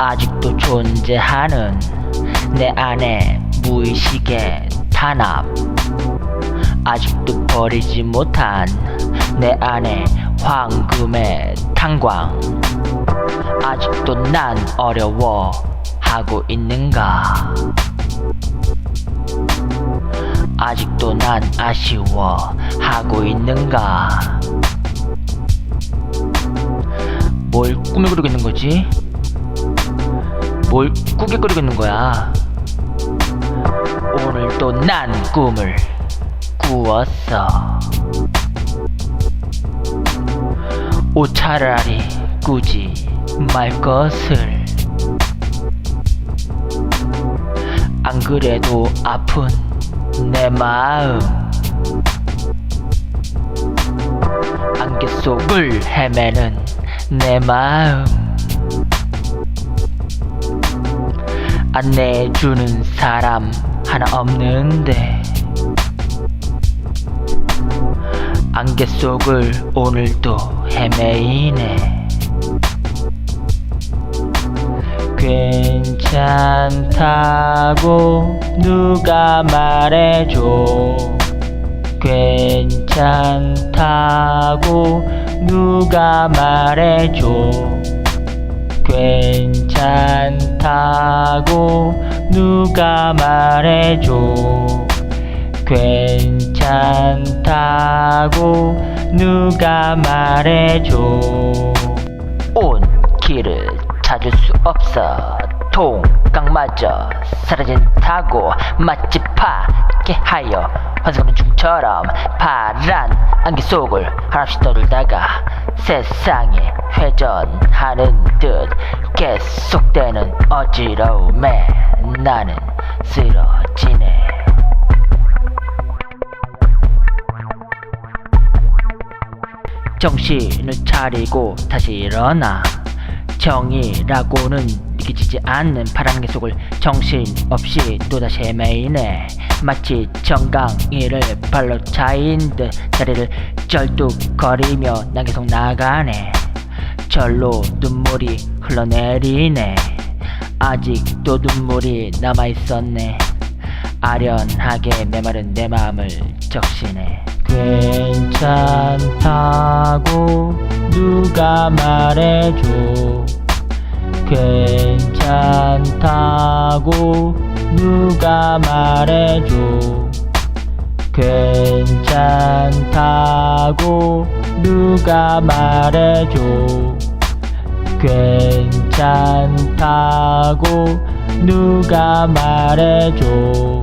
아직도 존재하는 내 안에 무의식의 탄압. 아직도 버리지 못한 내 안에 황금의 탄광. 아직도 난 어려워 하고 있는가? 아직도 난 아쉬워 하고 있는가? 뭘 꿈을 꾸고 있는 거지? 뭘 꾸깃거리고 있는 거야? 오늘 또난 꿈을 꾸었어. 오 차라리 꾸지 말 것을. 안 그래도 아픈 내 마음. 안개 속을 헤매는 내 마음. 안내해주는 사람 하나 없는데 안개 속을 오늘도 헤매이네. 괜찮다고 누가 말해줘. 괜찮다고 누가 말해줘. 괜찮다고 누가 말해줘. 괜찮다고 누가 말해줘. 온 길을 찾을 수 없어. 통깡마저 사라진다고 마치 파괴하여 환상하는 중처럼 파란 안개 속을 하나씩 떠돌다가 세상에 회전하는 듯 계속되는 어지러움에 나는 쓰러지네. 정신을 차리고 다시 일어나. 정이라고는 느껴지지 않는 파란 개 속을 정신없이 또다시 헤매이네. 마치 정강이를 발로 차인 듯 다리를 쩔뚝거리며 난 계속 나가네 절로 눈물이 흘러내리네. 아직도 눈물이 남아있었네. 아련하게 메마른 내 마음을 적시네. 괜찮다고 누가 말해줘. 괜찮다고 누가 말해줘. 괜찮다고 누가 말해줘. 괜찮다고 누가 말해줘.